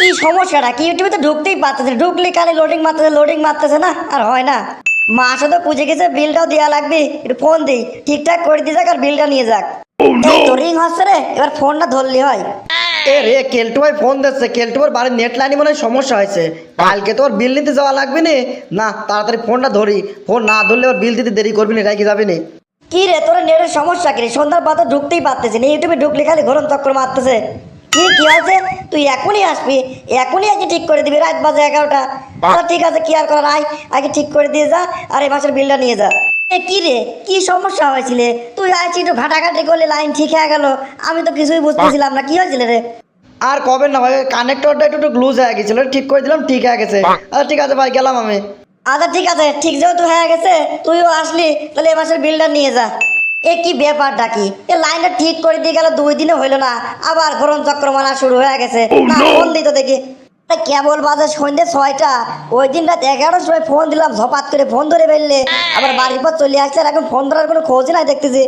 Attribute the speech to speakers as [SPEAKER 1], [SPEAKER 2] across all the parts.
[SPEAKER 1] কি সমস্যাটা? কি ইউটিউবে তো ঢুকতেই পারতেছে ঢুকলে খালি লোডিং মারতেছে লোডিং মারতেছে না? আর হয় না। মাসে তো পুজে গেছে বিলটাও দেওয়া লাগবে। একটু ফোন দিই। ঠিকঠাক করে দিয়ে যাক আর বিলটা নিয়ে যাক। তো রিং হচ্ছে রে। এবার ফোনটা ধরলি হয়।
[SPEAKER 2] এ রে কেলটু ভাই ফোন দিচ্ছে। কেলটু ভাই বাড়ির নেট লাইনে মনে হয় সমস্যা হয়েছে। কালকে তো ওর বিল নিতে যাওয়া লাগবে না। না তাড়াতাড়ি ফোনটা ধরি। ফোন না ধরলে ওর বিল দিতে দেরি করবি না রেখে যাবি না।
[SPEAKER 1] কি রে তোর নেটের সমস্যা কি রে? সন্ধ্যার পর তো ঢুকতেই পারতেছি না। ইউটিউবে ঢুকলে খালি ঘরম চক্কর মারতেছে। কি কি আছে? তুই এখনই আসবি এখনই আগে ঠিক করে দিবি রাত বাজে এগারোটা। ঠিক আছে কি আর করার আয় আগে ঠিক করে দিয়ে যা আর এই মাসের বিলটা নিয়ে যা। কি রে কি সমস্যা হয়েছিল? তুই আইছি একটু ঘাটাঘাটি করলে লাইন ঠিক হয়ে গেল। আমি তো কিছুই বুঝতেছিলাম না কি হয়েছিল রে?
[SPEAKER 2] আর কবে না ভাই কানেক্টরটা একটু একটু লুজ হয়ে গেছিল ঠিক করে দিলাম ঠিক হয়ে গেছে। আচ্ছা ঠিক আছে ভাই গেলাম আমি।
[SPEAKER 1] আচ্ছা ঠিক আছে ঠিক যেহেতু হয়ে গেছে তুইও আসলি তাহলে এ মাসের বিলটা নিয়ে যা। এ কি ব্যাপারটা কি? এ লাইনটা ঠিক করে দিয়ে গেল দুই দিনে হইল না। আবার গরম চক্র মারা শুরু হয়ে গেছে। না ফোন দিত দেখি। তা কেবল বাজে সন্ধ্যে ছয়টা। ওই দিন রাত এগারোটার সময় ফোন দিলাম ঝপাত করে ফোন ধরে ফেললে। আবার বাড়ির পর চলে আসছে আর এখন ফোন ধরার কোনো খোঁজ নাই দেখতেছি।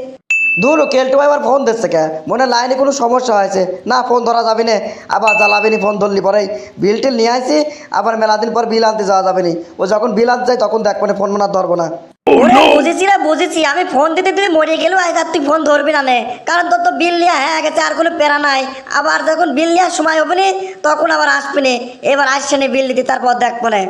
[SPEAKER 2] দূর কেলটু ভাই আবার ফোন দিচ্ছে কে? মনে হয় লাইনে কোনো সমস্যা হয়েছে। না ফোন ধরা যাবে না। আবার জ্বালাবি নি ফোন ধরলি পরে বিল টিল নিয়ে আসি আবার মেলা দিন পর বিল আনতে যাওয়া যাবে নি। ও যখন বিল আনতে যায় তখন দেখব না ফোন মনে ধরবো না।
[SPEAKER 1] ওরে বুঝেছি না বুঝেছি। আমি ফোন দিতে দিতে মরে গেলেও তুই ফোন ধরবি না নে। কারণ তোর তো বিল নেওয়া হ্যাঁ গেছে আর কোনো প্যারা নাই। আবার যখন বিল নেওয়ার সময় হবে নি তখন আবার আসবি নে। এবার আসছে না বিল দিতে তারপর দেখব না।